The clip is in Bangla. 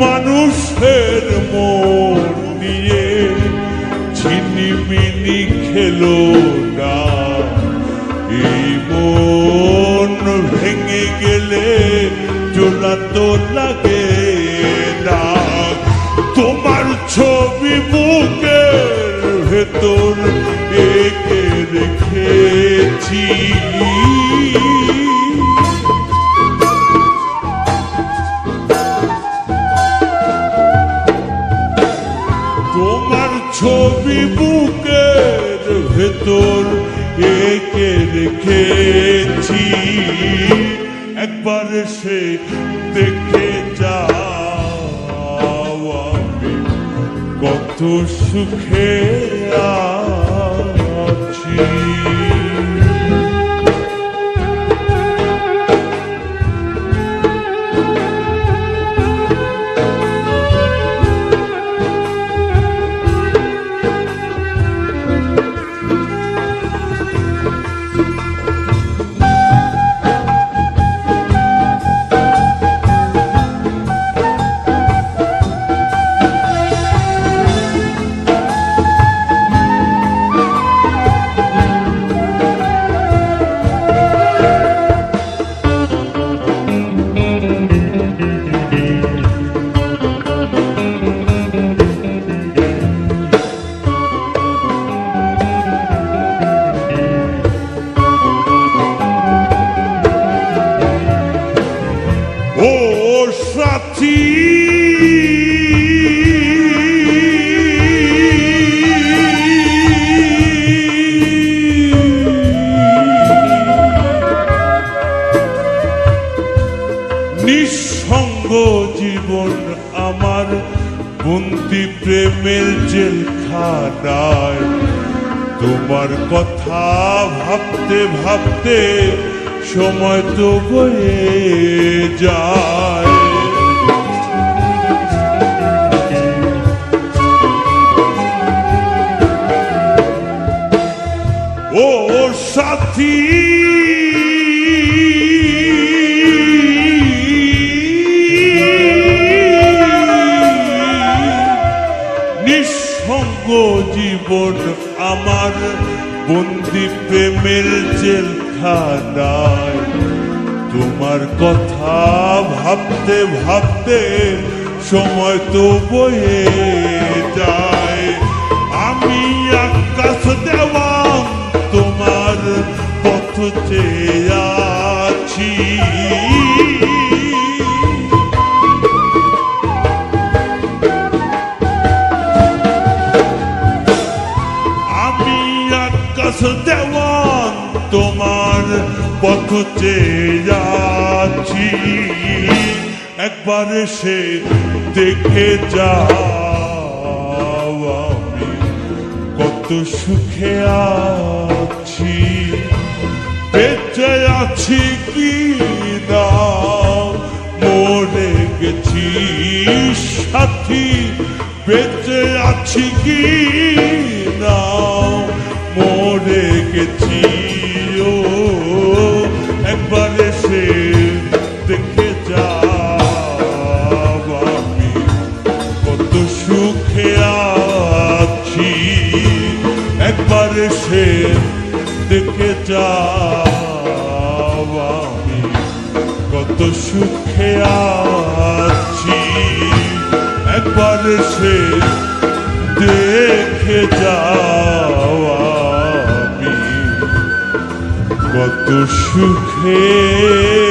মানুষের মন নিয়ে ছিনিমিনি খেলো না। এই মন ভেঙে গেলে জোলা তো লাগে না। তোমার ছবি বুকের ভেতর এঁকে রেখেছি। তোমার ছবি বুকের ভেতর একে রেখেছি। একবার সে দেখে যাও কত সুখে নিঃসঙ্গ জীবন আমার। বন্দি প্রেমের জেলখানায়। তোমার কথা ভাবতে ভাবতে সময় তো বয়ে যায়। ও সাথী! জীবন আমার বন্দি প্রেমের জেলখানায়। তোমার কথা ভাবতে ভাবতে সময় তো বয়ে যায়। আমি আকাশ দেওয়া তোমার পথ চেয়ে দেওয়ান তোমার পথ যাচ্ছি, একবার সে দেখে যাও আমি। কত সুখে আছি, বেঁচে আছি কি না? মরে গেছি সাথী, বেঁচে আছি কি না? গেছি ও, একবার সে দেখে যাও আমি। কত সুখে আছি, একবার সে দেখে যাও আমি। কত সুখে আছি, একবার সে দেখে যাও। কত সুখে